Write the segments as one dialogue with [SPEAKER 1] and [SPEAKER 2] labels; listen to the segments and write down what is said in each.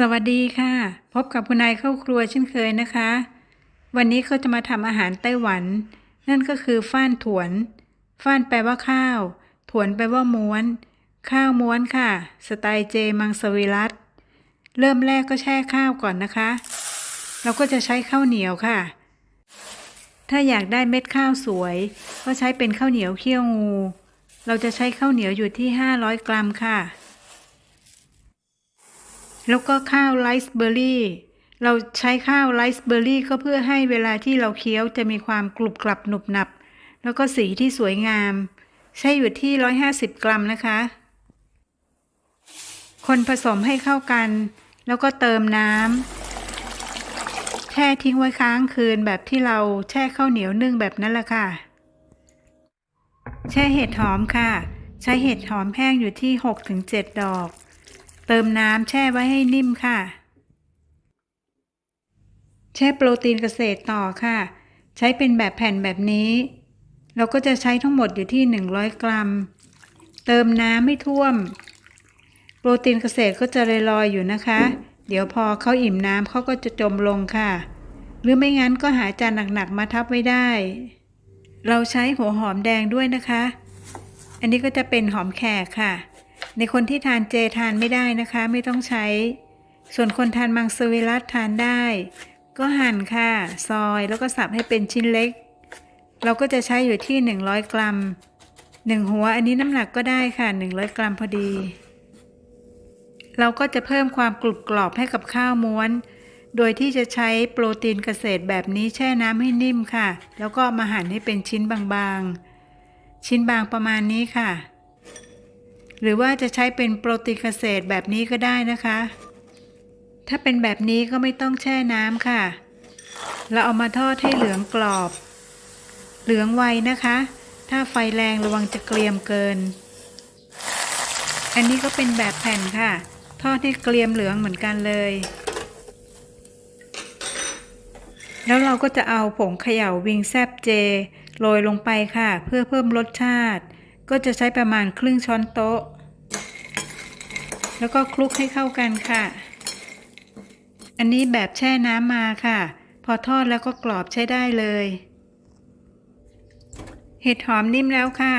[SPEAKER 1] สวัสดีค่ะ พบกับคุณนายเข้าครัวเช่นเคยนะคะ วันนี้ก็จะมาทำอาหารไต้หวัน นั่นก็คือฟ้านถวน ฟ้านแปลว่าข้าว ถวนแปลว่าม้วน ข้าวม้วนค่ะ สไตล์เจมังสวิรัตเริ่มแรกก็แช่ข้าวก่อนนะคะ เราก็จะใช้ข้าวเหนียวค่ะ ถ้าอยากได้เม็ดข้าวสวย ก็ใช้เป็นข้าวเหนียวเคี่ยวงู เราจะใช้ข้าวเหนียวอยู่ที่ 500 กรัมค่ะ แล้วก็ข้าวไรซ์เบอร์รี่ เราใช้ข้าวไรซ์เบอร์รี่ก็เพื่อให้เวลาที่เราเคี้ยวจะมีความกรุบกรับหนุบหนับ แล้วก็สีที่สวยงาม ใช้อยู่ที่ 150 กรัมนะคะ คนผสมให้เข้ากัน แล้วก็เติมน้ำแช่ทิ้งไว้ค้างคืนแบบที่เราแช่ข้าวเหนียวนึ่งแบบนั้นแหละค่ะ แช่เห็ดหอมค่ะ ใช้เห็ดหอมแห้งอยู่ที่ 6-7 ดอก เติมน้ำแช่ไว้ให้นิ่มค่ะ แช่โปรตีนเกษตรต่อค่ะ ใช้เป็นแบบแผ่นแบบนี้ เราก็จะใช้ทั้งหมดอยู่ที่ 100 กรัม เติมน้ำไม่ท่วม โปรตีนเกษตรก็จะลอยๆอยู่นะคะ เดี๋ยวพอเขาอิ่มน้ำเขาก็จะจมลงค่ะ หรือไม่งั้นก็หาจานหนักๆมาทับไว้ได้ เราใช้หัวหอมแดงด้วยนะคะ อันนี้ก็จะเป็นหอมแขกค่ะ ในคนที่ทานเจทานไม่ได้นะคะ ไม่ต้องใช้ ส่วนคนทานมังสวิรัตทานได้ ก็หั่นค่ะ ซอยแล้วก็สับให้เป็นชิ้นเล็ก เราก็จะใช้อยู่ที่ 100 กรัม 1 หัวอันนี้น้ำหนักก็ได้ค่ะ 100 กรัมพอดี เราก็จะเพิ่มความกรุบกรอบให้กับข้าวม้วน โดยที่จะใช้โปรตีนเกษตรแบบนี้แช่น้ำให้นิ่มค่ะ แล้วก็มาหั่นให้เป็นชิ้นบางๆ ชิ้นบางประมาณนี้ค่ะ หรือว่าจะใช้เป็นโปรตีนเกษตรแบบนี้ก็ได้นะคะ ถ้าเป็นแบบนี้ก็ไม่ต้องแช่น้ำค่ะ เราเอามาทอดให้เหลืองกรอบ เหลืองไวนะคะ ถ้าไฟแรงระวังจะเกรียมเกิน อันนี้ก็เป็นแบบแผ่นค่ะ ทอดให้เกรียมเหลืองเหมือนกันเลย แล้วเราก็จะเอาผงเขย่าวิงแซบเจโรยลงไปค่ะ เพื่อเพิ่มรสชาติ ก็จะใช้ประมาณครึ่งช้อนโต๊ะ แล้วก็คลุกให้เข้ากันค่ะ อันนี้แบบแช่น้ำมาค่ะ พอทอดแล้วก็กรอบใช้ได้เลย เห็ดหอมนิ่มแล้วค่ะ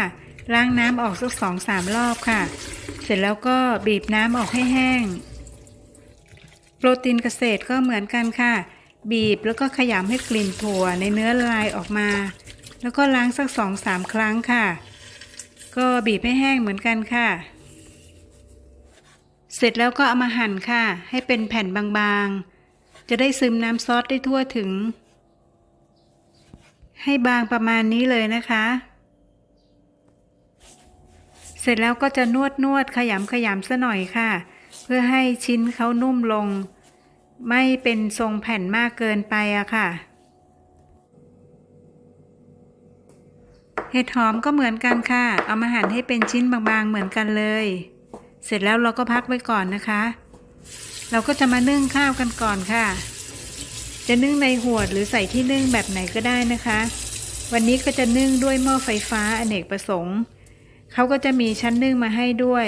[SPEAKER 1] ล้างน้ำออกสักสองสามรอบค่ะ เสร็จแล้วก็บีบน้ำออกให้แห้ง โปรตีนเกษตรก็เหมือนกันค่ะ บีบแล้วก็ขยำให้กลิ่นถั่วในเนื้อละลายออกมา แล้วก็ล้างสักสองสามครั้งค่ะ ก็บีบให้แห้งเหมือนกันค่ะ เสร็จแล้วก็เอามาหั่นค่ะ ให้เป็นแผ่นบางๆ จะได้ซึมน้ำซอสได้ทั่วถึง ให้บางประมาณนี้เลยนะคะ เสร็จแล้วก็จะนวดนวดขยำขยำซะหน่อยค่ะ เพื่อให้ชิ้นเขานุ่มลง ไม่เป็นทรงแผ่นมากเกินไปอะค่ะ เห็ดหอมก็เหมือนกันค่ะ เอามาหั่นให้เป็นชิ้นบางๆเหมือนกันเลย เสร็จแล้วเราก็พักไว้ก่อนนะคะ เราก็จะมานึ่งข้าวกันก่อนค่ะ จะนึ่งในหวดหรือใส่ที่นึ่งแบบไหนก็ได้นะคะ วันนี้ก็จะนึ่งด้วยหม้อไฟฟ้าอเนกประสงค์ เขาก็จะมีชั้นนึ่งมาให้ด้วย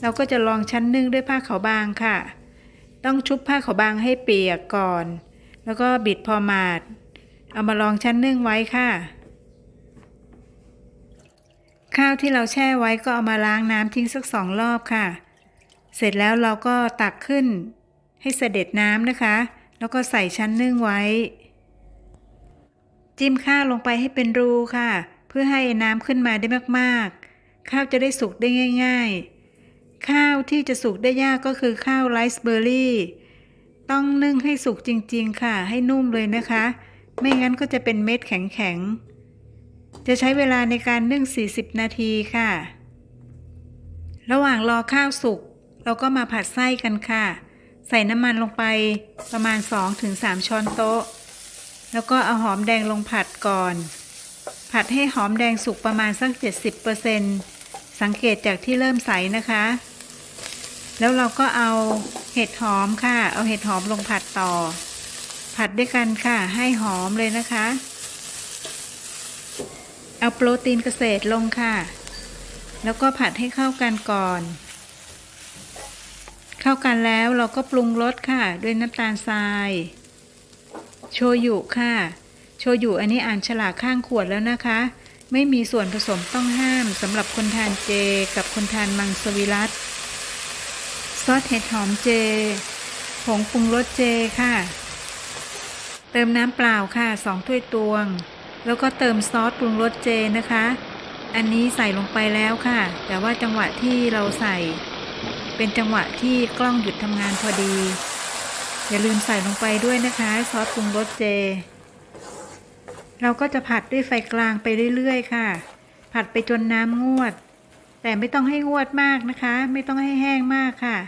[SPEAKER 1] เราก็จะลองชั้นนึ่งด้วยผ้าขาวบางค่ะ ต้องชุบผ้าขาวบางให้เปียกก่อน แล้วก็บิดพอมาด เอามาลองชั้นนึ่งไว้ค่ะ ข้าวที่เราแช่ไว้ก็เอามาล้างน้ำทิ้งสักสองรอบค่ะ เสร็จแล้วเราก็ตักขึ้น ให้เสด็จน้ำนะคะ แล้วก็ใส่ชั้นนึ่งไว้ จิ้มข้าวลงไปให้เป็นรูค่ะ เพื่อให้น้ำขึ้นมาได้มากๆ ข้าวจะได้สุกได้ง่าย ๆ ข้าวที่จะสุกได้ยากก็คือข้าวไรซ์เบอร์รี่ ต้องนึ่งให้สุกจริงๆค่ะ ให้นุ่มเลยนะคะ ไม่งั้นก็จะเป็นเม็ดแข็งๆ จะใช้เวลาในการนึ่ง 40 นาทีค่ะ ระหว่างรอข้าวสุก เราก็มาผัดไส้กันค่ะ ใส่น้ำมันลงไปประมาณ 2-3 ช้อนโต๊ะ แล้วก็เอาหอมแดงลงผัดก่อน ผัดให้หอมแดงสุกประมาณสัก 70%สังเกตจากที่เริ่มใสนะคะ แล้วเราก็เอาเห็ดหอมค่ะ เอาเห็ดหอมลงผัดต่อ ผัดด้วยกันค่ะ ให้หอมเลยนะคะ เอาโปรตีนเกษตรลงค่ะ แล้วก็ผัดให้เข้ากันก่อน เข้ากันแล้วเราก็ปรุงรสค่ะ ด้วยน้ำตาลทราย โชยุค่ะ โชยุอันนี้อ่านฉลากข้างขวดแล้วนะคะ ไม่มีส่วนผสมต้องห้ามสำหรับคนทานเจกับคนทานมังสวิรัตซอสเห็ดหอมเจ ผงปรุงรสเจค่ะ เติมน้ำเปล่าค่ะสองถ้วยตวง แล้วก็เติมซอสปรุงรสเจนะคะ อันนี้ใส่ลงไปแล้วค่ะ แต่ว่าจังหวะที่เราใส่ เป็นจังหวะที่กล้องหยุดทำงานพอดี อย่าลืมใส่ลงไปด้วยนะคะ ซอสปรุงรสเจ เราก็จะผัดด้วยไฟกลางไปเรื่อยๆ ค่ะ ผัดไปจนน้ำงวด แต่ไม่ต้องให้งวดมากนะคะ ไม่ต้องให้แห้งมากค่ะ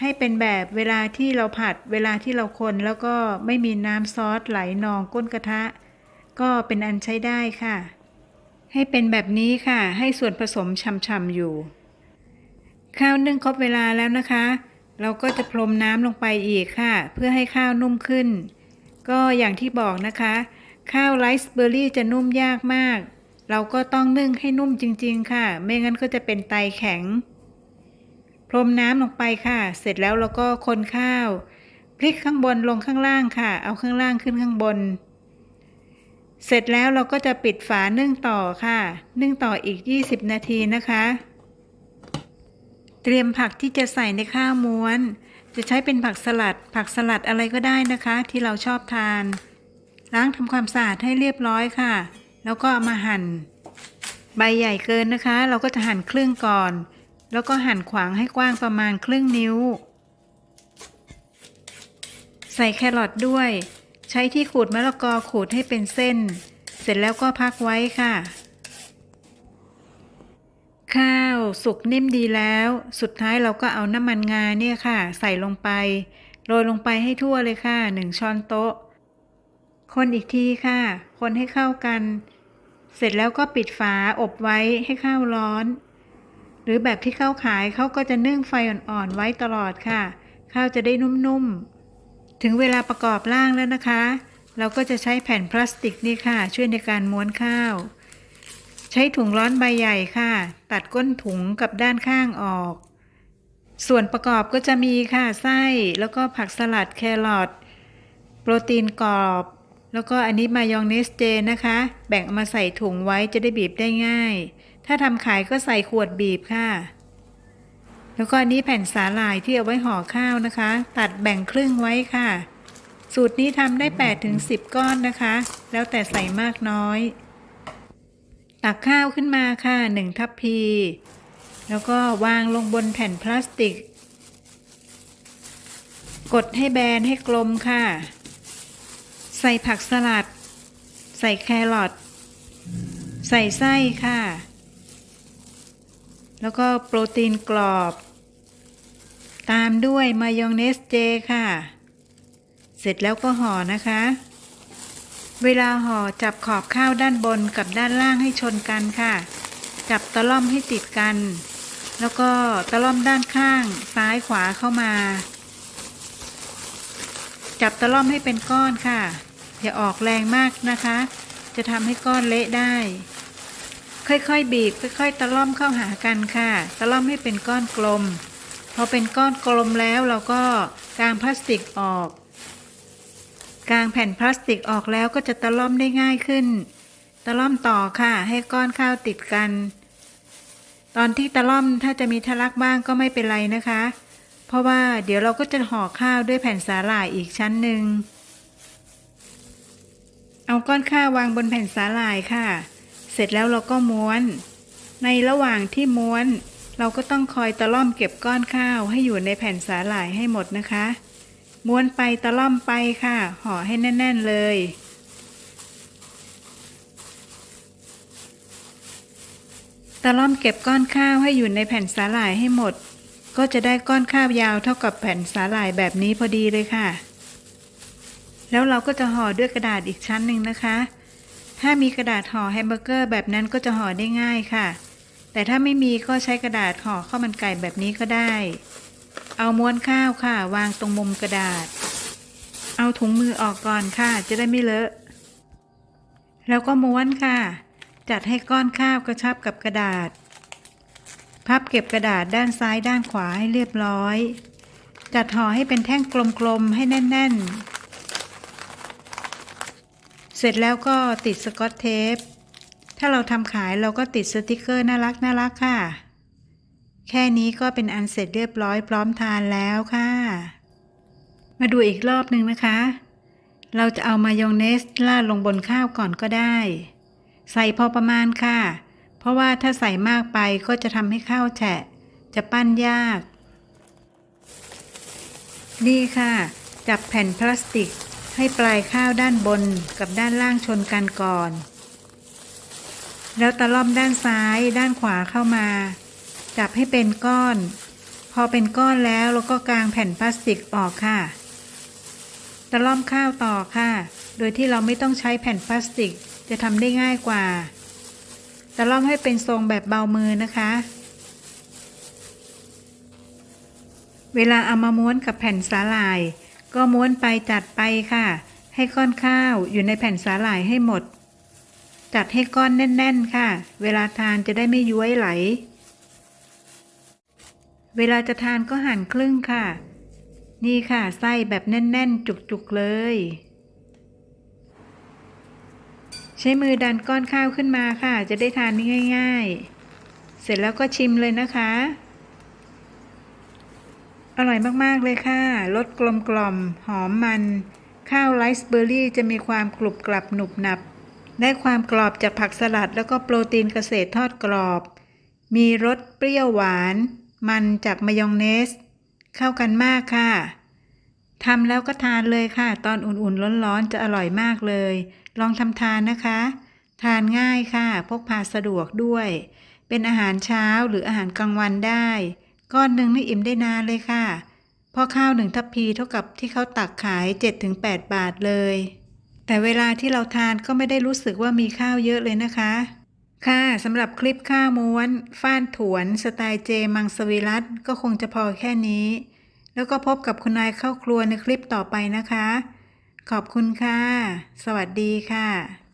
[SPEAKER 1] ให้เป็นแบบเวลาที่เราผัดเวลาที่เราคนแล้วก็ไม่มีน้ำซอสไหลนองก้นกระทะ ก็เป็นอันใช้ได้ค่ะ ให้เป็นแบบนี้ค่ะ ให้ส่วนผสมช่ำๆอยู่ ข้าวนึ่งครบเวลาแล้วนะคะ เราก็จะพรมน้ำลงไปอีกค่ะ เพื่อให้ข้าวนุ่มขึ้น ก็อย่างที่บอกนะคะ ข้าวไรซ์เบอร์รี่จะนุ่มยากมาก เราก็ต้องนึ่งให้นุ่มจริง ๆ ค่ะ ไม่งั้นก็จะเป็นไตแข็ง พรมน้ำลงไปค่ะ เสร็จแล้วเราก็คนข้าว พลิกข้างบนลงข้างล่างค่ะ เอาข้างล่างขึ้นข้างบน เสร็จแล้วเราก็จะปิดฝานึ่งต่อค่ะ นึ่งต่ออีก 20 นาทีนะคะ เตรียมผักที่จะใส่ในข้าวม้วน จะใช้เป็นผักสลัด ผักสลัดอะไรก็ได้นะคะ ที่เราชอบทาน ล้างทำความสะอาดให้เรียบร้อยค่ะ แล้วก็เอามาหั่น ใบใหญ่เกินนะคะ เราก็จะหั่นครึ่งก่อน แล้วก็หั่นขวางให้กว้างประมาณครึ่งนิ้ว ใส่แครอทด้วย ใช้ที่ขูดมะละกอขูดให้เป็นเส้น เสร็จแล้วก็พักไว้ค่ะ ข้าวสุกนิ่มดีแล้ว สุดท้ายเราก็เอาน้ำมันงาเนี่ยค่ะ ใส่ลงไป โรยลงไปให้ทั่วเลยค่ะหนึ่งช้อนโต๊ะ คนอีกทีค่ะ คนให้เข้ากัน เสร็จแล้วก็ปิดฝาอบไว้ให้ข้าวร้อน หรือแบบที่ข้าวขายเขาก็จะนึ่งไฟอ่อนๆไว้ตลอดค่ะ ข้าวจะได้นุ่มๆ ถึงเวลาประกอบร่างแล้วนะคะ เราก็จะใช้แผ่นพลาสติกนี่ค่ะ ช่วยในการม้วนข้าว ใช้ถุงร้อนใบใหญ่ค่ะ ตัดก้นถุงกับด้านข้างออก ส่วนประกอบก็จะมีค่ะไส้แล้วก็ผักสลัดแครอทโปรตีนกรอบ แล้วก็อันนี้มายองเนสเจนะคะ แบ่งมาใส่ถุงไว้จะได้บีบได้ง่าย ถ้าทำขายก็ใส่ขวดบีบค่ะ แล้วก็อันนี้แผ่นสาหร่ายที่เอาไว้ห่อข้าวนะคะ ตัดแบ่งครึ่งไว้ค่ะ สูตรนี้ทำได้8ถึง10 ก้อนนะคะ แล้วแต่ใส่มากน้อย ตักข้าวขึ้นมาค่ะหนึ่งทัพพี แล้วก็วางลงบนแผ่นพลาสติก กดให้แบนให้กลมค่ะ ใส่ผักสลัด ใส่แครอทใส่ไส้ค่ะ แล้วก็โปรตีนกรอบ ตามด้วยมายองเนสเจค่ะ เสร็จแล้วก็ห่อนะคะ เวลาห่อจับขอบข้าวด้านบนกับด้านล่างให้ชนกันค่ะ จับตะล่อมให้ติดกัน แล้วก็ตะล่อมด้านข้างซ้ายขวาเข้ามา จับตะล่อมให้เป็นก้อนค่ะ อย่าออกแรงมากนะคะ จะทำให้ก้อนเละได้ค่อยๆ บีบ ค่อย ๆ ตะล่อมเข้าหากันค่ะ ตะล่อมให้เป็นก้อนกลม พอเป็นก้อนกลมแล้วเราก็กางพลาสติกออก กางแผ่นพลาสติกออกแล้วก็จะตะล่อมได้ง่ายขึ้น ตะล่อมต่อค่ะ ให้ก้อนข้าวติดกัน ตอนที่ตะล่อมถ้าจะมีทะลักบ้างก็ไม่เป็นไรนะคะ เพราะว่าเดี๋ยวเราก็จะห่อข้าวด้วยแผ่นสาหร่ายอีกชั้นหนึ่งเอาก้อนข้าววางบนแผ่นสาหร่ายค่ะ เสร็จแล้วเราก็ม้วน ในระหว่างที่ม้วน เราก็ต้องคอยตะล่อมเก็บก้อนข้าวให้อยู่ในแผ่นสาหร่ายให้หมดนะคะ ม้วนไปตะล่อมไปค่ะ ห่อให้แน่น ๆ เลยตะล่อมเก็บก้อนข้าวให้อยู่ในแผ่นสาหร่ายให้หมด ก็จะได้ก้อนข้าวยาวเท่ากับแผ่นสาหร่ายแบบนี้พอดีเลยค่ะ แล้วเราก็จะห่อด้วยกระดาษอีกชั้นหนึ่งนะคะ ถ้ามีกระดาษห่อแฮมเบอร์เกอร์แบบนั้นก็จะห่อได้ง่ายค่ะ แต่ถ้าไม่มีก็ใช้กระดาษห่อข้าวมันไก่แบบนี้ก็ได้ เอาม้วนข้าวค่ะ วางตรงมุมกระดาษ เอาถุงมือออกก่อนค่ะ จะได้ไม่เลอะ แล้วก็ม้วนค่ะ จัดให้ก้อนข้าวกระชับกับกระดาษ พับเก็บกระดาษด้านซ้ายด้านขวาให้เรียบร้อย จัดห่อให้เป็นแท่งกลมๆให้แน่น ๆ เสร็จแล้วก็ติดสกอตเทป ถ้าเราทำขายเราก็ติดสติกเกอร์น่ารักน่ารักค่ะ แค่นี้ก็เป็นอันเสร็จเรียบร้อยพร้อมทานแล้วค่ะ มาดูอีกรอบหนึ่งนะคะ เราจะเอามายองเนสราดลงบนข้าวก่อนก็ได้ ใส่พอประมาณค่ะ เพราะว่าถ้าใส่มากไปก็จะทำให้ข้าวแฉะ จะปั้นยาก นี่ค่ะ จับแผ่นพลาสติกให้ปลายข้าวด้านบนกับด้านล่างชนกันก่อน แล้วตะล่อมด้านซ้ายด้านขวาเข้ามา จับให้เป็นก้อน พอเป็นก้อนแล้วเราก็กางแผ่นพลาสติกออกค่ะ ตะล่อมข้าวต่อค่ะ โดยที่เราไม่ต้องใช้แผ่นพลาสติกจะทำได้ง่ายกว่า ตะล่อมให้เป็นทรงแบบเบามือนะคะ เวลาเอามาม้วนกับแผ่นสาหร่าย ก็ม้วนไปจัดไปค่ะ ให้ก้อนข้าวอยู่ในแผ่นสาหร่ายให้หมด จัดให้ก้อนแน่น ๆ ค่ะ เวลาทานจะได้ไม่ย้วยไหล เวลาจะทานก็หั่นครึ่งค่ะ นี่ค่ะไส้แบบแน่น ๆ จุก ๆ เลย ใช้มือดันก้อนข้าวขึ้นมาค่ะ จะได้ทานง่าย ๆ เสร็จแล้วก็ชิมเลยนะคะ อร่อยมาก ๆ เลยค่ะ รสกลมกล่อม หอมมัน ข้าวไรซ์เบอร์รี่จะมีความกรุบกรับหนุบหนับ ได้ความกรอบจากผักสลัดแล้วก็โปรตีนเกษตรทอดกรอบ มีรสเปรี้ยวหวาน มันจากมายองเนส เข้ากันมากค่ะทำแล้วก็ทานเลยค่ะ ตอนอุ่นๆร้อนๆจะอร่อยมากเลย ลองทำทานนะคะ ทานง่ายค่ะ พกพาสะดวกด้วย เป็นอาหารเช้าหรืออาหารกลางวันได้ ก้อนหนึ่งนี่อิ่มได้นานเลยค่ะพราะข้าวหนึ่งทัพพีเท่ากับที่เขาตักขาย 7-8 บาทเลย แต่เวลาที่เราทานก็ไม่ได้รู้สึกว่ามีข้าวเยอะเลยนะคะ ค่ะสำหรับคลิปข้าวม้วน ฟ้านถวน สไตล์เจมังสวิรัตก็คงจะพอแค่นี้ แล้วก็พบกับคุณนายเข้าครัวในคลิปต่อไปนะคะ ขอบคุณค่ะ สวัสดีค่ะ